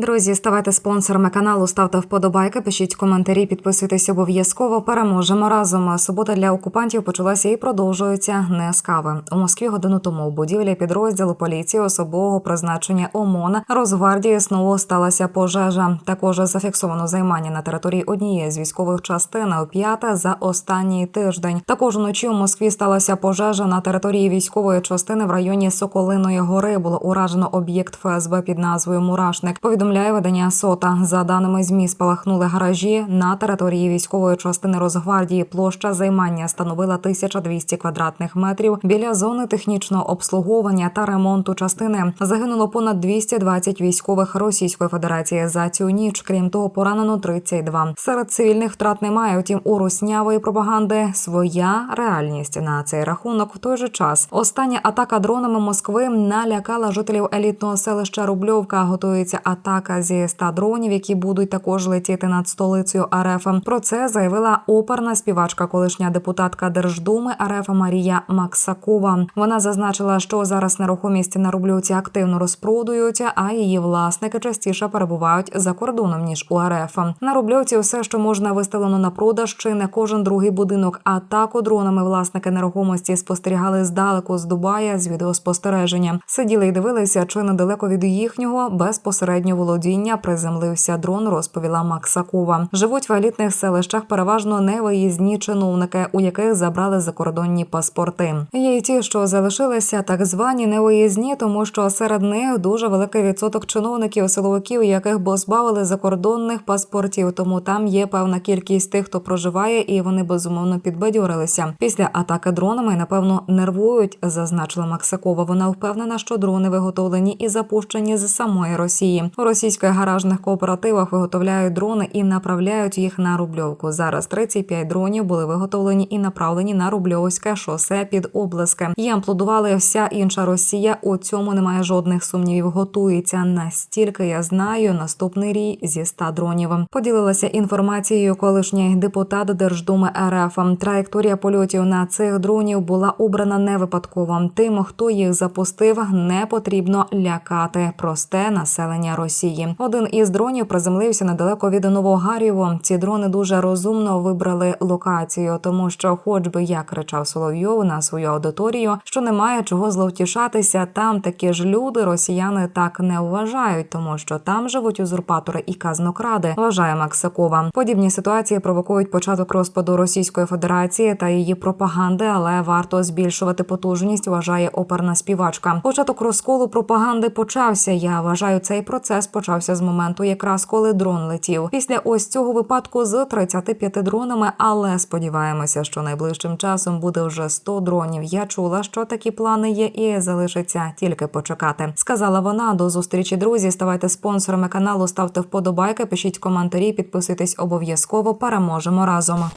Друзі, ставайте спонсорами каналу, ставте вподобайки, пишіть коментарі, підписуйтесь обов'язково. Переможемо разом. Субота для окупантів почалася і продовжується не з кави. У Москві годину тому у будівлі підрозділу поліції особового призначення ОМОН Росгвардії знову сталася пожежа. Також зафіксовано займання на території однієї з військових частин п'ята за останній тиждень. Також уночі у Москві сталася пожежа на території військової частини в районі Соколиної гори. Було уражено об'єкт ФСБ під назвою Мурашник. Повідомляє видання Сота. За даними ЗМІ, спалахнули гаражі на території військової частини Росгвардії. Площа займання становила 1200 квадратних метрів. Біля зони технічного обслуговування та ремонту частини загинуло понад 220 військових Російської Федерації за цю ніч. Крім того, поранено 32. Серед цивільних втрат немає. Втім, у руснявої пропаганди своя реальність на цей рахунок. В той же час остання атака дронами Москви налякала жителів елітного селища Рубльовка. Готується атака зі 100 дронів, які будуть також летіти над столицею РФ. Про це заявила оперна співачка, колишня депутатка Держдуми РФ Марія Максакова. Вона зазначила, що зараз нерухомість на Рубльовці активно розпродують, а її власники частіше перебувають за кордоном ніж у РФ. На Рубльовці все, що можна виставлено на продаж, чи не кожен другий будинок. Атаку дронами власники нерухомості спостерігали здалеку з Дубая з відеоспостереження. Сиділи і дивилися, чи недалеко від їхнього безпосередньо володіння приземлився дрон. Розповіла Максакова. Живуть в елітних селищах переважно невиїзні чиновники, у яких забрали закордонні паспорти. Є й ті, що залишилися так звані невиїзні, тому що серед них дуже великий відсоток чиновників, силовиків, яких позбавили закордонних паспортів. Тому там є певна кількість тих, хто проживає, і вони безумовно підбадьорилися. Після атаки дронами напевно нервують, зазначила Максакова. Вона впевнена, що дрони виготовлені і запущені з самої Росії. Російських гаражних кооперативах виготовляють дрони і направляють їх на рубльовку. Зараз 35 дронів були виготовлені і направлені на рубльовське шосе під обласки. Їм аплодували вся інша Росія. У цьому немає жодних сумнівів. Готується настільки я знаю. Наступний рій зі 100 дронів. Поділилася інформацією колишній депутат Держдуми РФ. Траєкторія польотів на цих дронів була обрана не випадково. Тим, хто їх запустив, не потрібно лякати просте населення Росії. Один із дронів приземлився недалеко від Новогарєво. Ці дрони дуже розумно вибрали локацію, тому що, хоч би як кричав Соловйов на свою аудиторію, що немає чого зловтішатися. Там такі ж люди, росіяни так не вважають, тому що там живуть узурпатори і казнокради. Вважає Максакова. Подібні ситуації провокують початок розпаду Російської Федерації та її пропаганди, але варто збільшувати потужність. Вважає оперна співачка. Початок розколу пропаганди почався. Я вважаю, цей процес почався з моменту, якраз коли дрон летів. Після ось цього випадку з 35 дронами, але сподіваємося, що найближчим часом буде вже 100 дронів. Я чула, що такі плани є, і залишиться тільки почекати. Сказала вона. До зустрічі, друзі. Ставайте спонсорами каналу, ставте вподобайки, пишіть коментарі, підписуйтесь обов'язково. Переможемо разом.